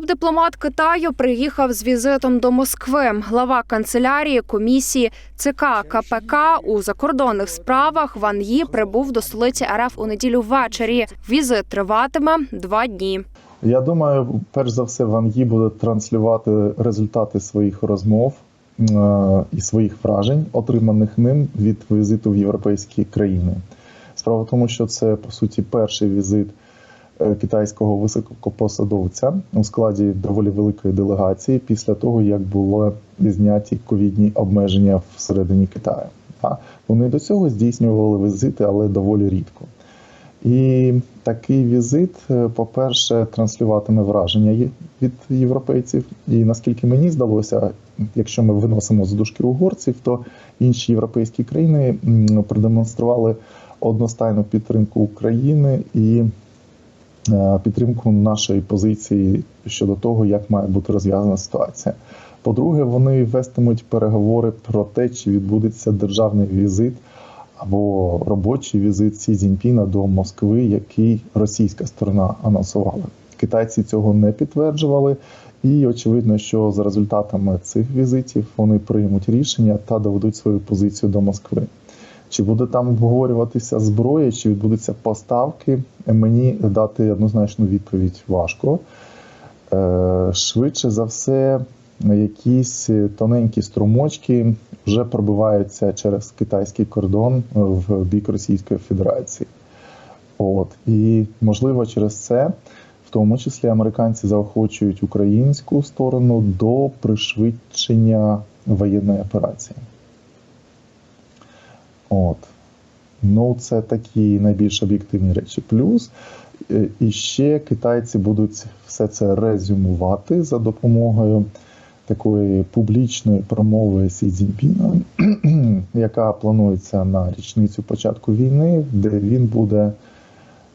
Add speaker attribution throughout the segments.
Speaker 1: Топ-дипломат Китаю приїхав з візитом до Москви. Глава канцелярії комісії ЦК КПК у закордонних справах Ван Ї прибув до столиці РФ у неділю ввечері. Візит триватиме два дні.
Speaker 2: Я думаю, перш за все, Ван Ї буде транслювати результати своїх розмов е, і своїх вражень, отриманих ним від візиту в європейські країни. Справа в тому, що це по суті перший візит китайського високопосадовця у складі доволі великої делегації після того, як були зняті ковідні обмеження всередині Китаю. Вони до цього здійснювали візити, але доволі рідко. І такий візит, е, по-перше, транслюватиме враження від європейців. І наскільки мені здалося, якщо ми виносимо з дужки угорців, то інші європейські країни продемонстрували одностайну підтримку України і е, підтримку нашої позиції щодо того, як має бути розв'язана ситуація. По-друге, вони вестимуть переговори про те, чи відбудеться державний візит або робочий візит Сі Цзіньпіна до Москви, який російська сторона анонсувала. Китайці цього не підтверджували, і очевидно, що за результатами цих візитів вони приймуть рішення та доведуть свою позицію до Москви. Чи буде там обговорюватися зброя, чи відбудуться поставки, мені дати однозначну відповідь важко. Е, Швидше за все, якісь тоненькі струмочки вже пробиваються через китайський кордон в бік Російської Федерації. От і можливо через це, в тому числі, американці заохочують українську сторону до пришвидшення воєнної операції. От. Ну, це такі найбільш об'єктивні речі. Плюс е, і ще китайці будуть все це резюмувати за допомогою такої публічної промови Сі Цзіньпіна, яка планується на річницю початку війни, де він буде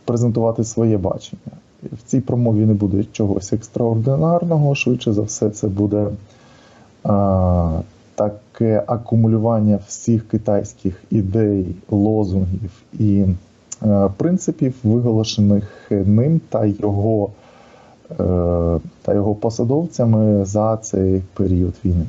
Speaker 2: презентувати своє бачення. В цій промові не буде чогось екстраординарного, швидше за все, це буде таке акумулювання всіх китайських ідей, лозунгів і е, принципів, виголошених ним та його, е, та його посадовцями за цей період війни.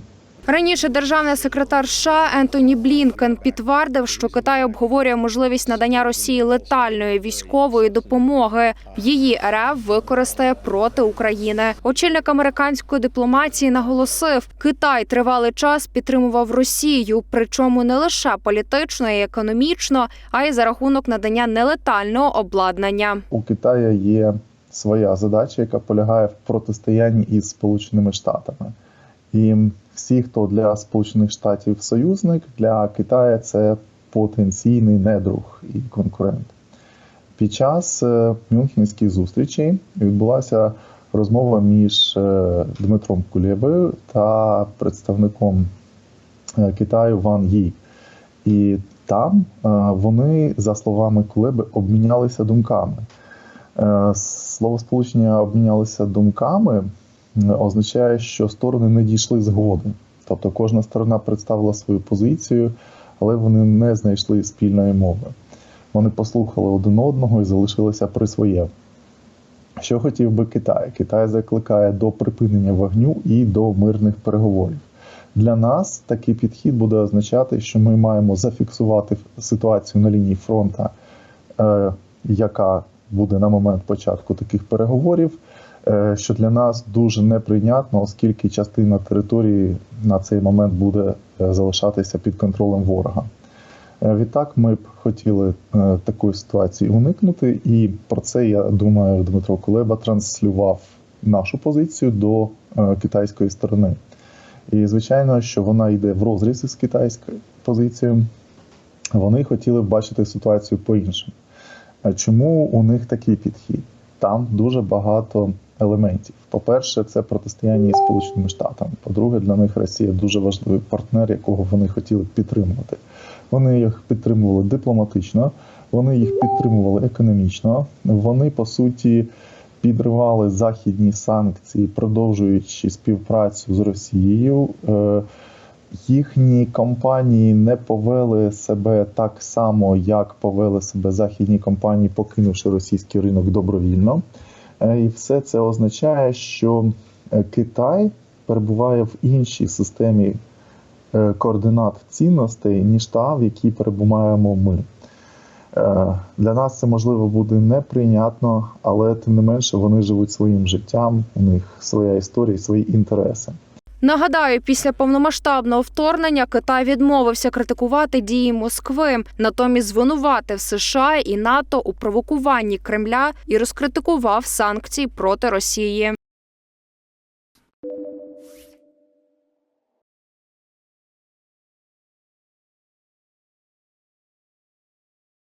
Speaker 1: Раніше державний секретар США Ентоні Блінкен підтвердив, що Китай обговорює можливість надання Росії летальної військової допомоги. Її РФ використає проти України. Очільник американської дипломатії наголосив, Китай тривалий час підтримував Росію, причому не лише політично і економічно, а й за рахунок надання нелетального обладнання.
Speaker 2: У Китаю є своя задача, яка полягає в протистоянні із Сполученими Штатами. І всі, хто для Сполучених Штатів союзник, для Китаю це потенційний недруг і конкурент. Під час е, Мюнхенських зустрічей відбулася розмова між е, Дмитром Кулєбою та представником е, Китаю Ван Ї. І там вони, за словами Кулеби, обмінялися думками. Е, Словосполучення обмінялися думками означає, що сторони не дійшли згоди. Тобто кожна сторона представила свою позицію, але вони не знайшли спільної мови. Вони послухали один одного і залишилися при своєму. Що хотів би Китай? Китай закликає до припинення вогню і до мирних переговорів. Для нас такий підхід буде означати, що ми маємо зафіксувати ситуацію на лінії фронту, е, яка буде на момент початку таких переговорів, що для нас дуже неприйнятно, оскільки частина території на цей момент буде е, залишатися під контролем ворога. Е, Відтак, ми б хотіли е, такої ситуації уникнути, і про це я думаю, Дмитро Кулеба транслював нашу позицію до е, китайської сторони. І звичайно, що вона йде в розріз із китайською позицією. Вони хотіли б бачити ситуацію по-іншому. Чому у них такий підхід? Там дуже багато елементів. По-перше, це протистояння із Сполученими Штатами. По-друге, для них Росія дуже важливий партнер, якого вони хотіли підтримувати. Вони їх підтримували дипломатично, вони їх підтримували економічно. Вони по суті підривали західні санкції, продовжуючи співпрацю з Росією. Е, Їхні компанії не повели себе так само, як повели себе західні компанії, покинувши російський ринок добровільно. Е, І все це означає, що е, Китай перебуває в іншій системі е, координат цінностей, ніж та, в якій перебуваємо ми. Для нас це можливо буде неприйнятно, але тим не менше вони живуть своїм життям, у них своя історія, свої інтереси.
Speaker 1: Нагадаю, після повномасштабного вторгнення Китай відмовився критикувати дії Москви, натомість звинуватив США і НАТО у провокуванні Кремля і розкритикував санкції проти Росії.